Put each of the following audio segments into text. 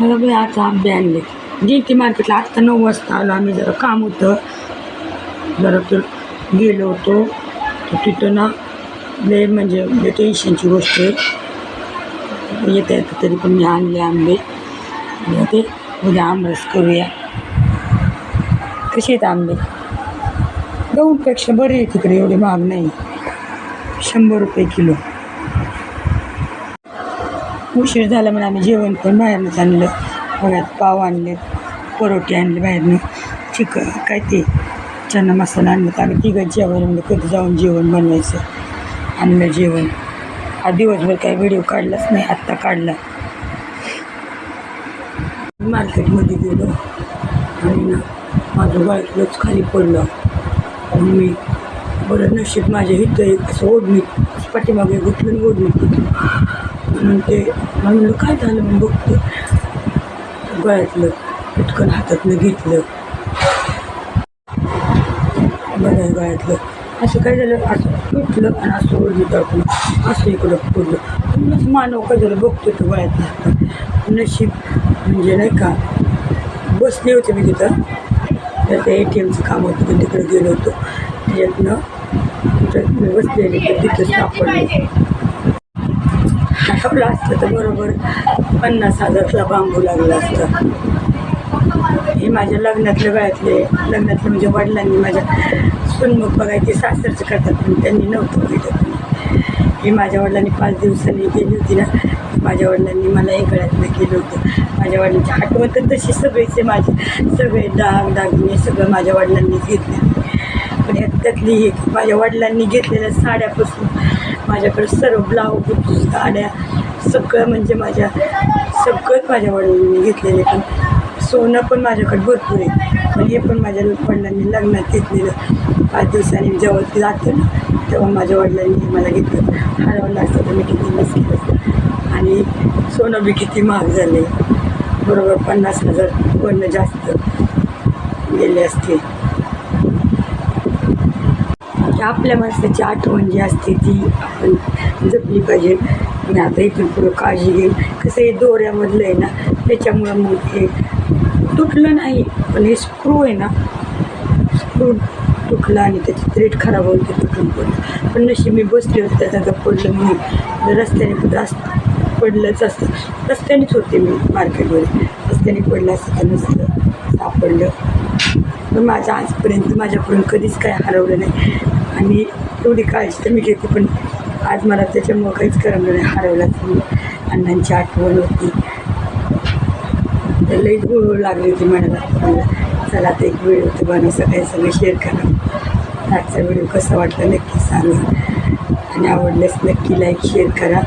मला बाई आता आंबे आणले. डी मार्केटला आत्ता नऊ वाजता आलो आम्ही. जरा काम होतं. जरा तर गेलो होतो. तर तिथं ना लय म्हणजे लय टेन्शनची गोष्ट आहे. येता येतं तरी पण मी आणले आंबे. ते उद्या आमरस करूया. कसे आहेत आंबे? गहूपेक्षा बरे आहे तिकडे एवढे महाग नाही. शंभर रुपये किलो. उशीर झाला म्हणून आम्ही जेवण पण बाहेरनंच आणलं. बघ्यात पाव आणले परोटे आणले बाहेरनं. चिकन काय ते चना मसाला आणलं. तर आम्ही तिघं जेवण म्हणजे कधी जाऊन जेवण बनवायचं? आणलं जेवण. हा दिवसभर काही व्हिडिओ काढलाच नाही आत्ता काढला. मार्केटमध्ये गेलो आणि ना माझं बाईकलंच खाली पडलं. आणि मी बरं नशीब माझ्या इथं एक असं ओढणीत पाठीमागे घुटलं ओढणीत म्हणते ते म्हणलं काय झालं मी बघतो. गळ्यातलं पटकन हातातलं घेतलं. बघाय गळ्यातलं. असं काय झालं? असं तुटलं आणि असं ओढणी टाकून असं इकडं फोडलं. म्हणूनच मानव काय झालं? बघतो तो गळ्यातलं हातात नशीब म्हणजे नाही का बसले होते मी तिथं. तर ते ए टी एमचं काम होतं मी तिकडे गेलो होतो. त्याच्यातनं तिथं बसलेले तर तिथं सापडलं. आपलं असतं तर बरोबर. पन्नास हजारला बांबू लागला असतं. हे माझ्या लग्नातल्या वयातले लग्नातले म्हणजे वडिलांनी माझ्या सुनमुख बघायचे सासरचे करतात पण त्यांनी नव्हतं भेटत हे माझ्या वडिलांनी पाच दिवसांनी केली होती ना. माझ्या वडिलांनी मला हे केलं होतं. माझ्या वडिलांची आठवण तर तशी सगळेचे माझे. सगळे दाग दागिने सगळं माझ्या वडिलांनीच घेतले पण त्यातली ही माझ्या वडिलांनी घेतलेल्या साड्यापासून माझ्याकडे सर्व ब्लाऊज साड्या सगळं म्हणजे माझ्या सगळंच माझ्या वडिलांनी घेतलेले पण सोनं पण माझ्याकडे भरपूर आहे. पण हे पण माझ्या वडिलांनी लग्नात घेतलेलं. पाच दिवसांनी जेव्हा ते जातं ना तेव्हा माझ्या वडिलांनी मला घेतलं. हरवलं असतं तर मी किती मिस केलं असतं. आणि सोनं बी किती महाग झाले बरोबर पन्नास हजार वर्ण जास्त गेले असते की आपल्या माणसाची आठवण जी असते ती आपण जपली पाहिजे. आणि आता इथून पुढं काळजी घेईन कसं हे दोऱ्यामधलं आहे ना त्याच्यामुळं मग हे तुटलं नाही पण हे स्क्रू आहे ना स्क्रू तुटला आणि त्याची थ्रेड खराब होऊन ते तुटून पडलं. पण नशी मी बसले होते त्याचा पडलं मी रस्त्याने पण रास्त पडलंच असतं. रस्त्यानेच होते मी मार्केटमध्ये रस्त्याने पडलं असतं नसतं. सापडलं. पण माझं आजपर्यंत माझ्याकडून कधीच काय हरवलं नाही. आणि एवढी काळजी तर मी घेते पण आज मला त्याच्यामुळं काहीच करमलं नाही हरवलं तुम्ही अण्णांची आठवण होती. तर लई गुळ लागली होती म्हणाला मला चला आता एक व्हिडिओ होते बनव सगळे सगळे शेअर करा. आजचा व्हिडिओ कसा वाटला नक्की सांगा. आणि आवडल्यास नक्की लाईक शेअर करा.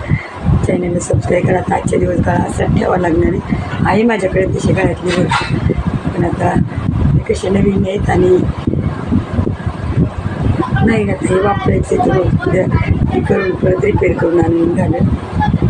चॅनलला सबस्क्राईब करा. आता आजच्या दिवस काळा असा ठेवा लागणार आहे. माझ्याकडे तशी काळातली गोष्ट. पण आता कसे नवीन आहेत आणि नाही का ते वापरायचे तर करून परत रिपेअर करून आणून झालं.